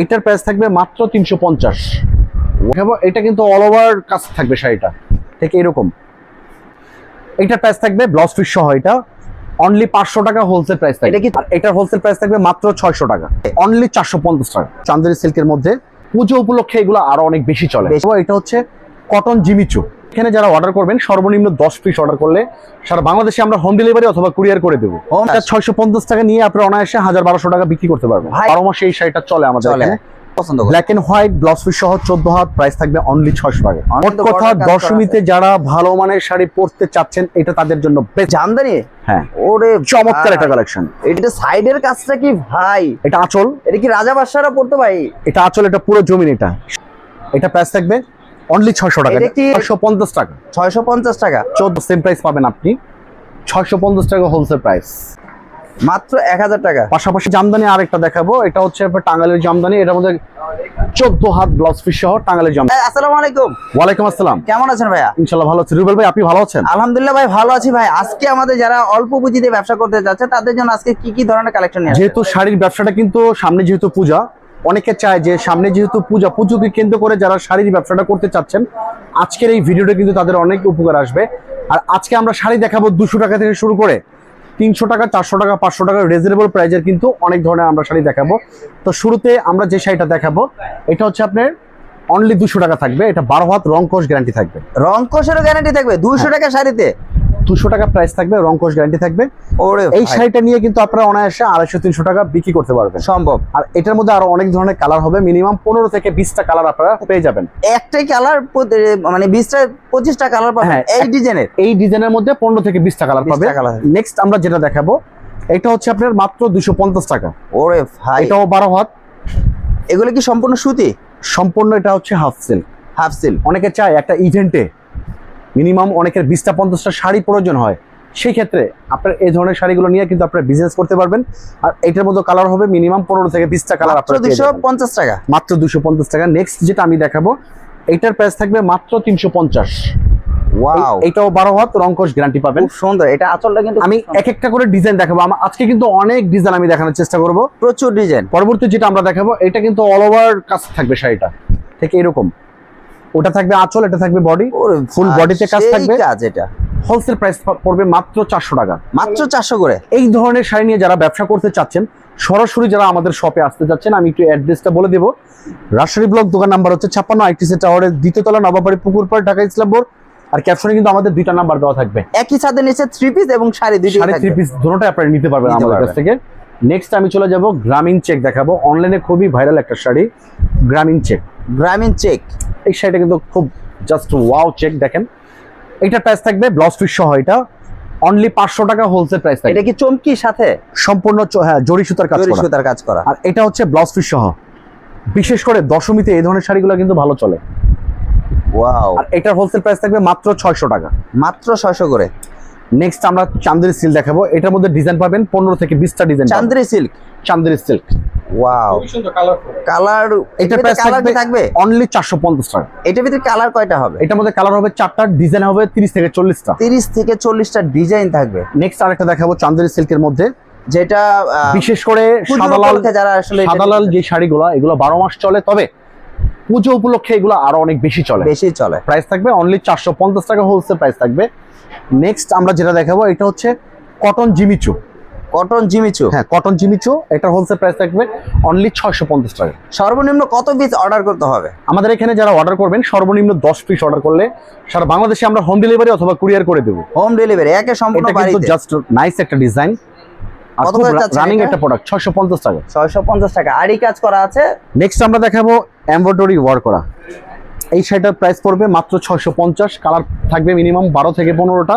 এইটার প্রাইস থাকবে মাত্র তিনশো পঞ্চাশ। এটা কিন্তু অল ওভার কাজ থাকবে শাড়িটা ঠিক এরকম এইটার প্রাইস থাকবে ব্লাউজ পিস সহ এটা। অনলি পাঁচশো টাকা হোলসেল প্রাইস থাকবে। এটা কি- এটার হোলসেল প্রাইস থাকবে মাত্র ছয়শো টাকা। অনলি চারশো পঞ্চাশ টাকা। চান্দেরি সিল্কের মধ্যে পুজো উপলক্ষে এগুলো আরও অনেক বেশি চলে। এটা হচ্ছে কটন জিমিচু এখানে যারা অর্ডার করবেন সর্বনিম্ন দশ পিস অর্ডার করলে সারা বাংলাদেশে আমরা হোম ডেলিভারি অথবা কুরিয়ার করে দেবো। ছয়শো পঞ্চাশ টাকা নিয়ে আপনার অনায়াসে হাজার বারোশো টাকা বিক্রি করতে পারবেন। বারো মাসে এই শাড়িটা চলে আমাদের এখানে। পছন্দ black and white blouse piece সহ চোদ্দ হাত প্রাইস থাকবে অনলি ছয়শো টাকা। মোট কথা border কাজ করা দশমীতে যারা ভালো মানের শাড়ি পরতে চাচ্ছেন এটা তাদের জন্য জামদানি? হ্যাঁ। ওরে চমৎকার একটা কালেকশন এটা সাইডের কাজটা কি ভাই? এটা আঁচল। এটা কি রাজা বাদশারা পড়তো ভাই? এটা আঁচল এটা পুরো জমিন এটা। এটা প্রাইস থাকবে অনলি ছয়শো টাকা। এটা কি- ছয়শো পঞ্চাশ টাকা। ছয়শো পঞ্চাশ টাকা? চোদ্দ সেম প্রাইস পাবেন আপনি। ছয়শো পঞ্চাশ টাকা হোলসেল প্রাইস মাত্র এক হাজার টাকা। পাশাপাশি জামদানি আরেকটা দেখাবো। এটা হচ্ছে আপনার টাঙ্গালের জামদানি। এটার মধ্যে চোদ্দ হাত ব্লাউজ পিস সহ টাঙ্গালের জামদানি। আসসালামু আলাইকুম। ওয়ালাইকুম আসসালাম। কেমন আছেন ভাইয়া? ইনশাল্লাহ ভালো আছি। রুবেল ভাই আপনি ভালো আছেন? আলহামদুলিল্লাহ ভাই ভালো আছি ভাই। আজকে আমাদের যারা অল্প পুঁজিতে ব্যবসা করতে যাচ্ছে তাদের জন্য আজকে কি কি ধরনের কালেকশন নিয়ে? যেহেতু শাড়ির ব্যবসাটা কিন্তু সামনে যেহেতু পূজা অনেকে চায় যে সামনে যেহেতু পূজা পুজোকে কেন্দ্র করে যারা শাড়ির ব্যবসাটা করতে চাচ্ছেন আজকের এই ভিডিওটা কিন্তু তাদের অনেক উপকার আসবে। আর আজকে আমরা শাড়ি দেখাবো দুশো টাকা থেকে শুরু করে তিনশো টাকা চারশো টাকা পাঁচশো টাকা রিজনেবল প্রাইজের কিন্তু অনেক ধরনের আমরা শাড়ি দেখাবো। তো শুরুতে আমরা যে শাড়িটা দেখাবো এটা হচ্ছে আপনার অনলি দুশো টাকা থাকবে এটা বারো হাত রং কোষ গ্যারান্টি থাকবে। রং কোষেরও গ্যারান্টি থাকবে দুইশো হ্যাঁ। টাকা শাড়িতে? দুশো টাকা প্রাইস থাকবে রং কোষ গ্যারান্টি থাকবে। ওরে এই শাড়িটা নিয়ে কিন্তু আপনারা অনায়াসে আড়াইশো তিনশো টাকা বিক্রি করতে পারবেন। সম্ভব। আর এটার মধ্যে আরও অনেক ধরনের কালার হবে মিনিমাম পনেরো থেকে বিশটা কালার আপনারা পেয়ে যাবেন। একটাই কালার মানে বিশটা পঁচিশটা কালার পাবেন। হ্যাঁ, এই ডিজাইনের এই ডিজাইনের মধ্যে পনেরো থেকে বিশটা কালার 20টা পাবে নেক্সট আমরা যেটা দেখাবো এটা হচ্ছে আপনার মাত্র দুশো পঞ্চাশ টাকা। ওরে ভাই। এটাও বারো হাত। এগুলো কি সম্পূর্ণ সুতি? সম্পূর্ণ এটা হচ্ছে হাফ সিল হাফ সিল অনেকে চায় একটা ইভেন্টে মিনিমাম অনেকের বিশটা পঞ্চাশটা শাড়ি প্রয়োজন হয়। সেই ক্ষেত্রে আপনার এই ধরনের শাড়িগুলো নিয়ে কিন্তু আপনারা বিজনেস করতে পারবেন। আর এটার মধ্যে কালার হবে মিনিমাম পনেরো থেকে বিশটা কালার আপনারা দুশো পঞ্চাশ টাকা। মাত্র দুশো পঞ্চাশ টাকা। নেক্সট যেটা আমি দেখাবো এটার প্রাইস থাকবে মাত্র তিনশো পঞ্চাশ। ওয়াও এটাও বারো হাত রংকশ গ্যারান্টি পাবেন। সুন্দর। এটা আঁচলটা কিন্তু আমি এক একটা করে ডিজাইন দেখাবো। আমার আজকে কিন্তু অনেক ডিজাইন আমি দেখানোর চেষ্টা করব। প্রচুর ডিজাইন পরবর্তী যেটা আমরা দেখাবো এটা কিন্তু অল ওভার কাজ থাকবে শাড়িটা। ঠিক এরকম। ওটা থাকবে আঁচল এটা থাকবে বডি Full body তে কাজ থাকবে? কাজ এটা। হোলসেল প্রাইস পড়বে মাত্র চারশো টাকা। মাত্র চারশো করে? এই ধরনের শাড়ি নিয়ে যারা ব্যবসা করতে চাচ্ছেন সরাসরি যারা আমাদের শপে আসতে চাচ্ছেন আমি একটু অ্যাড্রেসটা বলে দেবো। রাজশাহী ব্লক দোকান নাম্বার হচ্ছে ছাপ্পান্ন আইটিসি টাওয়ারের দ্বিতীয়তলা নবাবাড়ি পুকুরপাড় ঢাকা ইসলামপুর আর ক্যাপশনে কিন্তু আমাদের দুইটা নাম্বার দেওয়া থাকবে। একই ছাদের নিচে থ্রি পিস এবং শাড়ি দুইটি সাড়ে থ্রি পিস দুটোটাই আপনারা নিতে পারবেন আমাদের কাছ থেকে। নেক্সট আমি চলে যাব গ্রামীণ চেক দেখাবো। অনলাইনে খুবই ভাইরাল একটা শাড়ি গ্রামীণ চেক গ্রামীণ চেক এই শাড়িটা কিন্তু খুব জাস্ট ওয়াও চেক দেখেন। এইটা প্রাইস থাকবে ব্লাউজ পিস সহ এটা। অনলি পাঁচশো টাকা হোলসেল প্রাইস থাকবে। এটা কি চমকির সাথে? সম্পূর্ণ হ্যাঁ জরি সুতার কাজ জরি করা। সুতার কাজ করা। আর এটা হচ্ছে ব্লাউজ পিস সহ। বিশেষ করে দশমীতে এই ধরনের শাড়িগুলো কিন্তু ভালো চলে। ওয়াও আর এটার হোলসেল প্রাইস থাকবে মাত্র ছয়শো টাকা। মাত্র ছয়শো করে। নেক্সট আমরা চান্দেরি সিল দেখাবো। এটার মধ্যে ডিজাইন পাবেন পনেরো থেকে বিশটা design Chanderi silk Chanderi silk wow colour এটা এটা প্রাইস থাকবে থাকবে? অনলি চারশো পঞ্চাশ টাকা। এটার ভিতরে কালার কয়টা হবে? এটার মধ্যে কালার হবে চারটা ডিজাইন হবে তিরিশ থেকে চল্লিশটা। তিরিশ থেকে চল্লিশটা ডিজাইন থাকবে। নেক্সট আরেকটা দেখাবো চান্দেরি সিল্কের মধ্যে। যেটা বিশেষ করে পুজো সাদা লাল উপলক্ষে যারা আসলে এটা সাদা লাল যে শাড়িগুলো এগুলো বারো মাস চলে তবে পুজো উপলক্ষে এগুলো আরও অনেক বেশি চলে। বেশি চলে। প্রাইস থাকবে অনলি চারশো পঞ্চাশ টাকা হোলসেল প্রাইস থাকবে। নেক্সট আমরা যেটা দেখাবো এটা হচ্ছে কটন জিমিচু কটন জিমিচু হ্যাঁ কটন জিমিচু এটার হোলসেল প্রাইস থাকবে অনলি ছয়শো পঞ্চাশ টাকা। সর্বনিম্ন কত পিস অর্ডার করতে হবে? আমাদের এখানে যারা অর্ডার করবেন সর্বনিম্ন দশ পিস অর্ডার করলে সারা বাংলাদেশে আমরা হোম ডেলিভারি অথবা কুরিয়ার করে দেবো। হোম ডেলিভারি একে সম্পূর্ণ এটা কিন্তু জাস্ট নাইস একটা ডিজাইন আর কত খুব রানিং একটা প্রোডাক্ট ছয়শো পঞ্চাশ টাকা। ছয়শো পঞ্চাশ টাকা। আড়ি কাজ করা আছে? নেক্সট আমরা দেখাবো এমব্রয়ডারি ওয়ার্ক করা। এই শাড়িটার প্রাইস পড়বে মাত্র ছয়শো পঞ্চাশ কালার থাকবে মিনিমাম বারো থেকে পনেরোটা।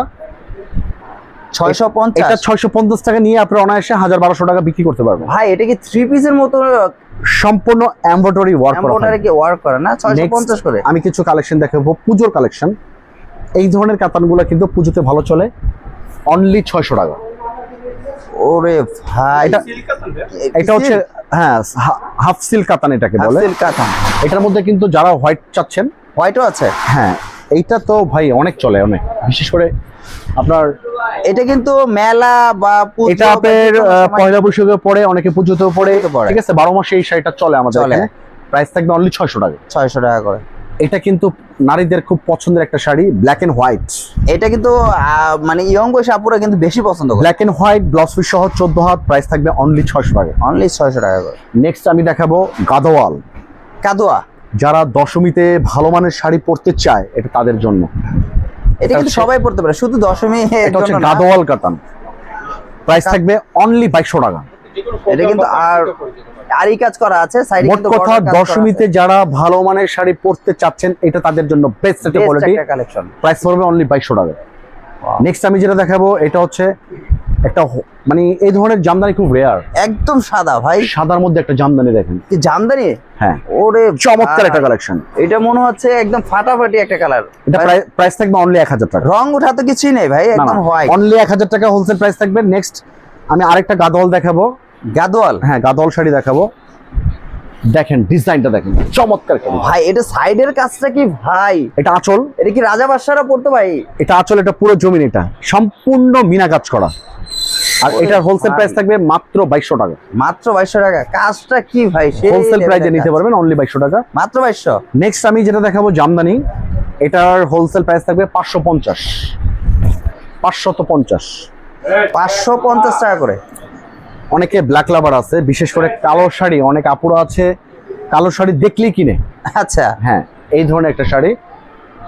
ছয়শো এটা পঞ্চাশ ছয়শো পঞ্চাশ টাকা নিয়ে অনায়াসে হাজার বারোশো টাকা বিক্রি করতে পারবেন। ভাই এটা কি থ্রি পিসের মতো সম্পূর্ণ এমব্রয়ডারি ওয়ার্ক করা এমব্রয়ডারি থাকবে। কি ওয়ার্ক করে? না ছয়শো Next, পঞ্চাশ করে। আমি কিছু কালেকশন দেখাবো। পুজোর কালেকশন এই ধরনের কাতানগুলো কিন্তু পুজোতে ভালো চলে। অনলি ছয়শো টাকা। ওরে ভাই। এটা- এটা হচ্ছে হ্যাঁ হাফ সিল্ক কাতান এটাকে বলে। কাতান। এটার মধ্যে কিন্তু যারা হোয়াইট চাচ্ছেন হোয়াইটও আছে? হ্যাঁ এইটা তো ভাই অনেক চলে অনেক। বিশেষ করে আপনার এটা কিন্তু মেলা বা এটা আপনার পয়লা বৈশাখে পরে অনেকে পুজোতেও পড়ে। ঠিক আছে বারো মাসে এই শাড়িটা চলে আমাদের এখানে। প্রাইস থাকবে অনলি ছয়শো টাকা। ছয়শো টাকা করে। এটা কিন্তু নারীদের খুব পছন্দের একটা শাড়ি ব্ল্যাক এন্ড হোয়াইট এটা কিন্তু আহ, মানে ইয়ং বয়সী আপুরা কিন্তু বেশি পছন্দ করে। Black and white blouse piece সহ চোদ্দ হাত প্রাইস থাকবে অনলি ছয়শো টাকা। অনলি ছয়শো টাকা করে। নেক্সট আমি দেখাবো গাদোয়াল। কাদুয়া যারা দশমীতে ভালো মানের শাড়ি পরতে চায় এটা তাদের জন্য। এটা কিন্তু সবাই পড়তে পারে শুধু দশমী এটা হচ্ছে। গাদোয়াল কাতান। প্রাইস থাকবে অনলি বাইশশো টাকা। এটা কিন্তু আর আরই কাজ করা আছে সাইডে কিন্তু কথা দশমীতে যারা ভালো মানের শাড়ি পরতে চাচ্ছেন এটা তাদের জন্য বেস্ট একটা কোয়ালিটি কালেকশন প্রাইস পড়বে অনলি বাইশশো টাকা। নেক্সট আমি যেটা দেখাবো এটা হচ্ছে একটা মানে এই ধরনের জামদানি খুব রেয়ার একদম সাদা ভাই। সাদার মধ্যে একটা জামদানি দেখেন। কি জামদানি? হ্যাঁ। ওরে চমৎকার একটা কালেকশন এটা মনে হচ্ছে একদম ফাটাফাটি একটা কালার এটা প্রাইস থাকবে অনলি এক হাজার টাকা। রং ওঠা তো কিছুই নেই ভাই একদম হোয়াইট অনলি এক হাজার টাকা হোলসেল প্রাইস থাকবে। নেক্সট আমি আরেকটা গাদোয়াল দেখাবো। গাদোয়াল? হ্যাঁ গাদোয়াল শাড়ি দেখাবো। দেখেন ডিজাইনটা দেখেন চমৎকার ভাই এটা সাইডের কাজটা কি ভাই? এটা আঁচল। এটা কি রাজা বাদশারা পড়তো ভাই? এটা আঁচল এটা পুরো জমিন এটা। সম্পূর্ণ মিনা কাজ করা। আর এটার হোলসেল। প্রাইস থাকবে মাত্র বাইশশো টাকা। মাত্র বাইশশো টাকা। কাজটা কি ভাই? হোলসেল প্রাইসে নিতে পারবেন অনলি বাইশশো টাকা। মাত্র বাইশশো? নেক্সট আমি যেটা দেখাবো জামদানি। এটার হোলসেল প্রাইস থাকবে পাঁচশো পঞ্চাশ। পাঁচশত পঞ্চাশ। পাঁচশো পঞ্চাশ টাকা করে। অনেকে ব্ল্যাক লাভার আছে বিশেষ করে কালো শাড়ি অনেক আপুরা আছে কালো শাড়ি দেখলেই কিনে। আচ্ছা। হ্যাঁ এই ধরনের একটা শাড়ি।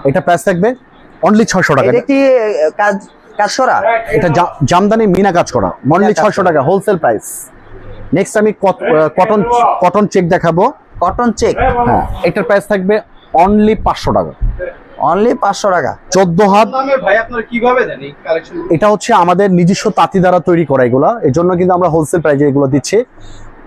এটা প্রাইস থাকবে অনলি ছয়শো টাকা। কাজ কাজ করা? এটা জামদানি মিনা কাজ করা অনলি করা। টাকা হোলসেল প্রাইস নেক্সট আমি কটন কটন চেক দেখাবো। কটন চেক হ্যাঁ এটার প্রাইস থাকবে অনলি পাঁচশো টাকা। অনলি পাঁচশো টাকা। চোদ্দ হাত। ভাই আপনারা কীভাবে দেন এই কালেকশন এটা হচ্ছে আমাদের নিজস্ব তাঁতি দ্বারা তৈরি করা এগুলা। এর জন্য কিন্তু আমরা হোলসেল প্রাইজে এগুলো দিচ্ছি।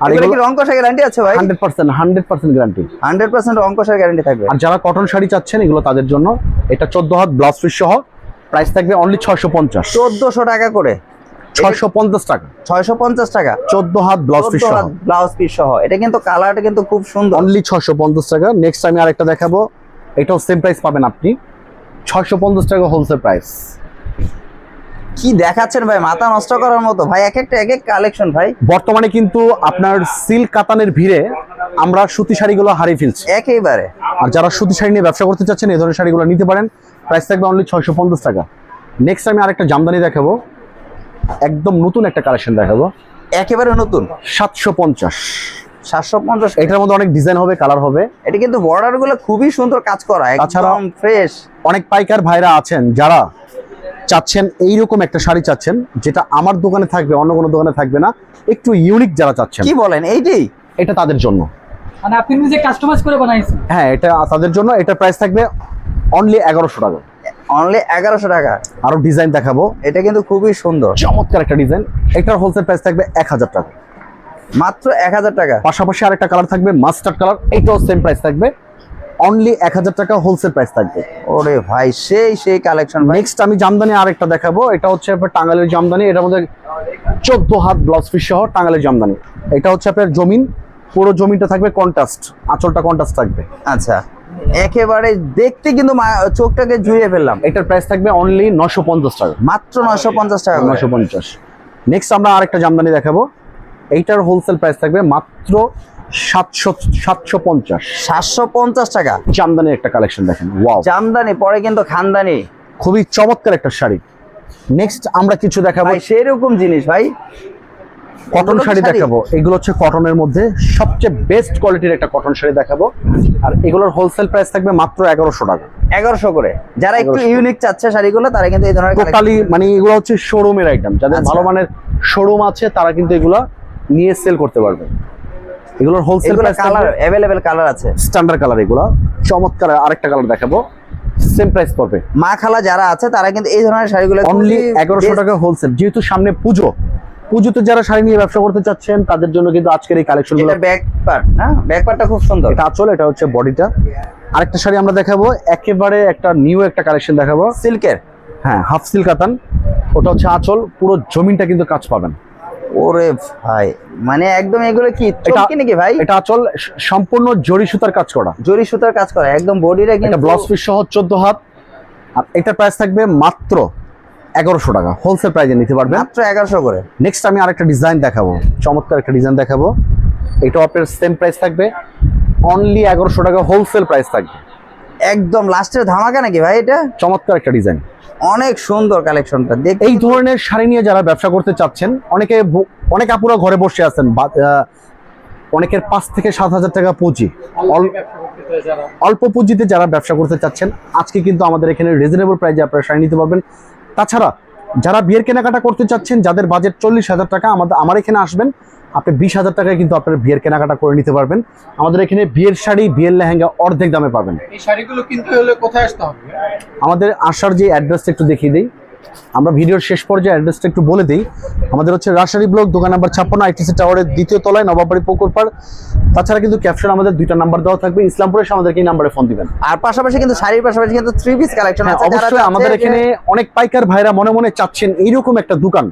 আর এগুলো কি রং কষা গ্যারান্টি আছে ভাই? Hundred percent hundred percent guarantee hundred percent রং কষার গ্যারান্টি থাকবে। আর যারা কটন শাড়ি চাচ্ছেন এগুলো তাদের জন্য। এটা চোদ্দ হাত ব্লাউজ পিস সহ। প্রাইস থাকবে অনলি ছয়শো পঞ্চাশ। চোদ্দশো টাকা করে। ছয়শো পঞ্চাশ টাকা। ছয়শো পঞ্চাশ টাকা। চোদ্দ হাত ব্লাউজ পিস সহ। ব্লাউজ পিস সহ। এটা কিন্তু কালারটা কিন্তু খুব সুন্দর। অনলি ছয়শো পঞ্চাশ টাকা। নেক্সট আমি আরেকটা দেখাবো। এটাও সেম প্রাইস পাবেন আপনি। ছয়শো পঞ্চাশ টাকা হোলসেল প্রাইস কি দেখাচ্ছেন ভাই মাথা নষ্ট করার মতো। ভাই এক একটা এক এক কালেকশন ভাই। বর্তমানে কিন্তু আপনার সিল্ক কাতানের ভিড়ে আমরা সুতি শাড়িগুলো হারিয়ে ফেলছি। একেবারে। আর যারা সুতি শাড়ি নিয়ে ব্যবসা করতে চাচ্ছেন এই ধরনের শাড়িগুলো নিতে পারেন। প্রাইস থাকবে অনলি ছয়শো পঞ্চাশ টাকা। নেক্সট আমি আরেকটা জামদানি দেখাবো। একদম নতুন একটা কালেকশন দেখাবো। একেবারে নতুন। সাতশো পঞ্চাশ। সাতশো পঞ্চাশ এটার মধ্যে অনেক ডিজাইন হবে কালার হবে। এটা কিন্তু বর্ডারগুলো খুবই সুন্দর কাজ করা একদম ফ্রেশ অনেক পাইকার ভাইরা আছেন যারা চাচ্ছেন এইরকম একটা শাড়ি চাচ্ছেন যেটা আমার দোকানে থাকবে অন্য কোনো দোকানে থাকবে না একটু ইউনিক যারা চাচ্ছেন। কি বলেন এইটাই এটা তাদের জন্য। মানে আপনি নিজে কাস্টমাইজ করে বানাইছেন? হ্যাঁ এটা তাদের জন্য এটা প্রাইস থাকবে অনলি এগারোশো টাকা। অনলি এগারোশো টাকা। আরও ডিজাইন দেখাবো। এটা কিন্তু খুবই সুন্দর। চমৎকার একটা ডিজাইন এটার হোলসেল প্রাইস থাকবে এক হাজার টাকা। মাত্র এক হাজার টাকা। পাশাপাশি আরেকটা কালার থাকবে মাস্টার্ড কালার এইটাও সেম প্রাইস থাকবে। অনলি এক হাজার টাকা হোলসেল প্রাইস থাকবে। ওরে ভাই সেই সেই কালেকশন নেক্সট আমি জামদানি আরেকটা দেখাবো এটা হচ্ছে আপনার টাঙ্গালের জামদানি এটার মধ্যে চোদ্দ হাত ব্লাউজ পিস সহ টাঙ্গালের জামদানি। এটা হচ্ছে আপনার জমিন পুরো জমিটা থাকবে কন্ট্রাস্ট আঁচলটা কন্ট্রাস্ট থাকবে। আচ্ছা একেবারে দেখতে কিন্তু চোখটাকে জুড়িয়ে ফেললাম। এটার প্রাইস থাকবে অনলি নশো পঞ্চাশ টাকা। মাত্র নশো পঞ্চাশ টাকা নশো পঞ্চাশ। নেক্সট আমরা আরেকটা জামদানি দেখাবো। এইটার হোলসেল প্রাইস থাকবে মাত্র সাতশো সাতশো পঞ্চাশ। সাতশো পঞ্চাশ টাকা। জামদানির একটা কালেকশন দেখেন ওয়াও জামদানি পরে কিন্তু খানদানি। খুবই চমৎকার একটা শাড়ি। নেক্সট আমরা কিছু দেখাবো। ভাই সেরকম জিনিস ভাই। কটন শাড়ি শাড়ি? দেখাবো। এগুলো হচ্ছে কটনের মধ্যে সবচেয়ে বেস্ট কোয়ালিটির একটা কটন শাড়ি দেখাবো। আর এগুলোর হোলসেল প্রাইস থাকবে মাত্র এগারোশো টাকা। এগারোশো করে। যারা একটু ইউনিক চাচ্ছে শাড়িগুলো তারা কিন্তু এই ধরনের টোটালি মানে এগুলো হচ্ছে শোরুমের আইটেম যাদের আচ্ছা। ভালো মানের শোরুম আছে তারা কিন্তু এগুলা নিয়ে সেল করতে পারবে। এগুলোর wholesale price colour available colour আছে। স্ট্যান্ডার্ড কালার এগুলা। চমৎকার আরেকটা কালার দেখাবো। সেম প্রাইস পড়বে। মা খালা যারা আছে তারা কিন্তু এই ধরনের শাড়িগুলো অনলি খুবই এগারোশো best- টাকা হোলসেল যেহেতু সামনে পুজো পুজোতে যারা শাড়ি নিয়ে ব্যবসা করতে চাচ্ছেন তাদের জন্য কিন্তু আজকের এই কালেকশনগুলো এটা ব্যাক পার্ট না ব্যাক পার্টটা খুব সুন্দর। এটা আঁচল এটা হচ্ছে বডিটা আরেকটা শাড়ি আমরা দেখাবো একেবারে একটা নিউ একটা কালেকশন দেখাবো। সিল্কের হ্যাঁ হাফ সিল কাতান ওটা হচ্ছে আঁচল পুরো জমিনটা কিন্তু কাজ পাবেন। ওরে ভাই। মানে একদম এগুলো কি এটা- চমকি নাকি ভাই? এটা আঁচল সম্পূর্ণ জরি সুতার কাজ করা। জরি সুতার কাজ করা একদম বডিটা এটা কিন্তু ব্লাউজ পিস সহ চোদ্দ হাত। আর এটার প্রাইস থাকবে মাত্র এগারোশো টাকা। হোলসেল প্রাইজে নিতে পারবেন। মাত্র এগারোশো করে। নেক্সট আমি আরেকটা ডিজাইন দেখাবো। চমৎকার একটা ডিজাইন দেখাবো। এটাও আপনার সেম প্রাইস থাকবে। অনলি এগারোশো টাকা হোলসেল প্রাইস থাকবে। একদম লাস্টের ধামাকা নাকি ভাই এটা? চমৎকার একটা ডিজাইন অনেক সুন্দর কালেকশনটা দেখ এই ধরনের শাড়ি নিয়ে যারা ব্যবসা করতে চাচ্ছেন অনেকে অনেক আপুরা ঘরে বসে আছেন অনেকের পাঁচ থেকে সাত হাজার টাকা পুঁজি। অল্প পুঁজিতে যারা ব্যবসা করতে চাচ্ছেন আজকে কিন্তু আমাদের এখানে রিজনেবল প্রাইজে আপনারা শাড়ি নিতে পারবেন। তাছাড়া যারা বিয়ের কেনাকাটা করতে চাচ্ছেন যাদের বাজেট চল্লিশ হাজার টাকা আমাদের আমার এখানে আসবেন আপনি বিশ হাজার টাকায় কিন্তু আপনার বিয়ের কেনাকাটা করে নিতে পারবেন। আমাদের এখানে বিয়ের শাড়ি বিয়ের লেহেঙ্গা অর্ধেক দামে পাবেন। এই শাড়িগুলো কিনতে হলে কোথায় আসতে হবে? আমাদের আসার যে অ্যাড্রেসটা একটু দেখিয়ে দিই। আমরা ভিডিওর শেষ পর্যায়ে অ্যাড্রেসটা একটু বলে দিই। আমাদের হচ্ছে রাজশাহী ব্লক দোকান নাম্বার ছাপ্পান্ন আইটিসি টাওয়ারের দ্বিতীয় তলায় নবাবাড়ি পুকুর পাড়। তাছাড়া কিন্তু ক্যাপশন আমাদের দুইটা নাম্বার দেওয়া থাকবে ইসলামপুরে এসে আমাদেরকে এই নাম্বারে ফোন দিবেন। আর পাশাপাশি কিন্তু শাড়ির পাশাপাশি কিন্তু থ্রি পিস কালেকশন আছে অবশ্যই আমাদের এখানে অনেক পাইকার ভাইরা মনে মনে চাচ্ছেন এইরকম একটা দোকান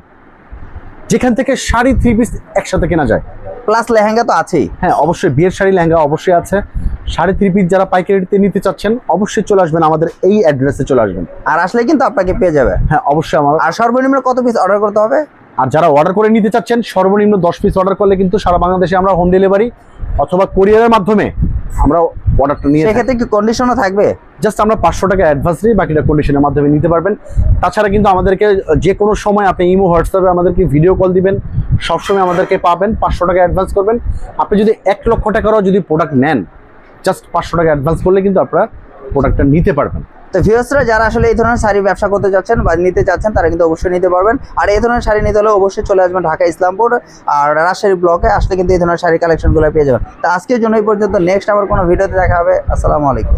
যেখান থেকে শাড়ি থ্রি পিস একসাথে কেনা যায়। প্লাস লেহেঙ্গা তো আছেই। হ্যাঁ অবশ্যই বিয়ের শাড়ি লেহেঙ্গা অবশ্যই আছে। সাড়ে থ্রি পিস যারা পাইকারিতে নিতে চাচ্ছেন অবশ্যই চলে আসবেন আমাদের এই অ্যাড্রেসে চলে আসবেন। আর আসলে কিন্তু আপনাকে পেয়ে যাবে। হ্যাঁ অবশ্যই আমার আর সর্বনিম্ন কত পিস অর্ডার করতে হবে? আর যারা অর্ডার করে নিতে চাচ্ছেন সর্বনিম্ন দশ পিস অর্ডার করলে কিন্তু সারা বাংলাদেশে আমরা হোম ডেলিভারি অথবা কোরিয়ারের মাধ্যমে আমরা অর্ডারটা নিয়ে। সেক্ষেত্রে কি কন্ডিশনও থাকবে? জাস্ট আমরা পাঁচশো টাকা অ্যাডভান্স দিই বাকিটা কন্ডিশনের মাধ্যমে নিতে পারবেন। তাছাড়া কিন্তু আমাদেরকে যে কোনো সময় আপনি ইমো হোয়াটসঅ্যাপে আমাদেরকে ভিডিও কল দিবেন। সবসময় আমাদেরকে পাবেন পাঁচশো টাকা অ্যাডভান্স করবেন। আপনি যদি এক লক্ষ টাকারও যদি প্রোডাক্ট নেন জাস্ট পাঁচশো টাকা অ্যাডভান্স করলে কিন্তু আপনারা প্রোডাক্টটা নিতে পারবেন। তো ভিওসরা যারা আসলে এই ধরনের শাড়ি ব্যবসা করতে যাচ্ছেন বা নিতে চাচ্ছেন, তারা কিন্তু অবশ্যই নিতে পারবেন। আর এই ধরনের শাড়ি নিতে হলে অবশ্যই চলে আসবেন ঢাকা ইসলামপুর আর রাজশাহী ব্লকে আসলে কিন্তু এই ধরনের শাড়ি কালেকশনগুলো পেয়ে যাবেন। তো আজকের জন্য এই পর্যন্ত। নেক্সট আমার কোনো ভিডিওতে দেখা হবে। আসসালামু আলাইকুম।